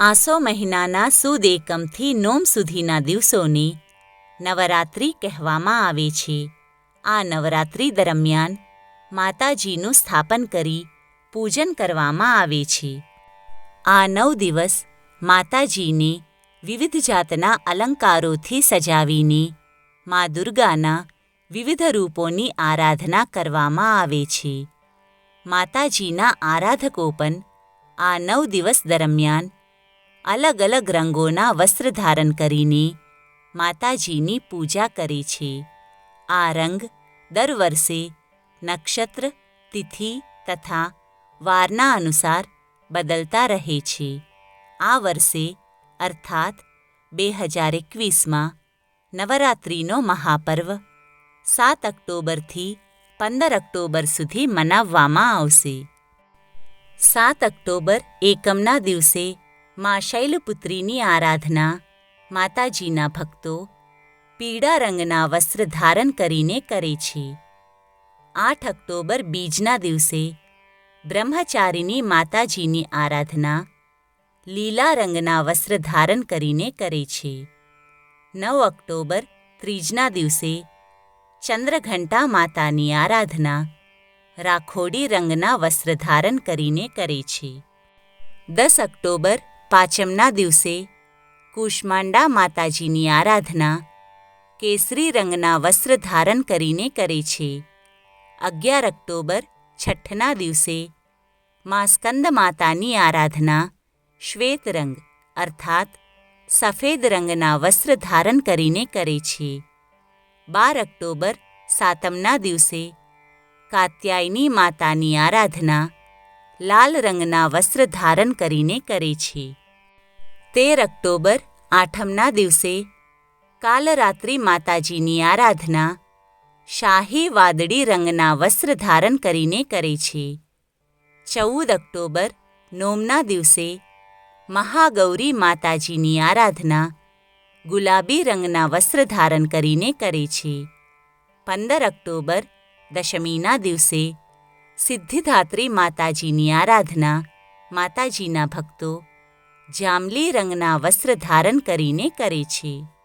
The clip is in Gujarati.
આસો મહિનાના સુદ એકમથી નોમ સુધીના દિવસોને નવરાત્રિ કહેવામાં આવે છે. આ નવરાત્રિ દરમિયાન માતાજીનું સ્થાપન કરી પૂજન કરવામાં આવે છે. આ નવ દિવસ માતાજીને વિવિધ જાતના અલંકારોથી સજાવીને મા દુર્ગાના વિવિધ રૂપોની આરાધના કરવામાં આવે છે. માતાજીના આરાધકો પણ આ નવ દિવસ દરમિયાન અલગ અલગ રંગોના વસ્ત્ર ધારણ કરીને માતાજીની પૂજા કરે છે. આ રંગ દર વર્ષે નક્ષત્ર, તિથિ તથા વારના અનુસાર બદલતા રહે છે. આ વર્ષે અર્થાત બે હજાર એકવીસમાં નવરાત્રિનો મહાપર્વ સાત ઓક્ટોબરથી પંદર ઓક્ટોબર સુધી મનાવવામાં આવશે. સાત ઓક્ટોબર એકમના દિવસે મા શૈલપુત્રીની આરાધના, માતાજીના ભક્તો પીળા રંગના વસ્ત્ર ધારણ કરીને કરે છે. આઠ ઓક્ટોબર બીજના દિવસે બ્રહ્મચારીની માતાજીની આરાધના લીલા રંગના વસ્ત્ર ધારણ કરીને કરે છે. નવ ઓક્ટોબર ત્રીજના દિવસે ચંદ્રઘંટા માતાની આરાધના રાખોડી રંગના વસ્ત્ર ધારણ કરીને કરે છે. દસ ઓક્ટોબર પાંચમના દિવસે કુષ્માંડા માતાજીની આરાધના કેસરી રંગના વસ્ત્ર ધારણ કરીને કરે છે અગિયાર ઓક્ટોબર છઠ્ઠના દિવસે મા સ્કંદ માતાની આરાધના શ્વેત રંગ અર્થાત સફેદ રંગના વસ્ત્ર ધારણ કરીને કરે છે બાર ઓક્ટોબર સાતમના દિવસે કાત્યાયની માતાની આરાધના લાલ રંગના વસ્ત્ર ધારણ કરીને કરે છે તેર ઓક્ટોબર આઠમના દિવસે કાલરાત્રિ માતાજીની આરાધના શાહી વાદળી રંગના વસ્ત્ર ધારણ કરીને કરે છે. ચૌદ ઓક્ટોબર નોમના દિવસે મહાગૌરી માતાજીની આરાધના ગુલાબી રંગના વસ્ત્ર ધારણ કરીને કરે છે. પંદર ઓક્ટોબર દશમીના દિવસે સિદ્ધિદાત્રી માતાજીની આરાધના માતાજીના ભક્તો જાંબલી રંગના વસ્ત્ર ધારણ કરીને કરે છે.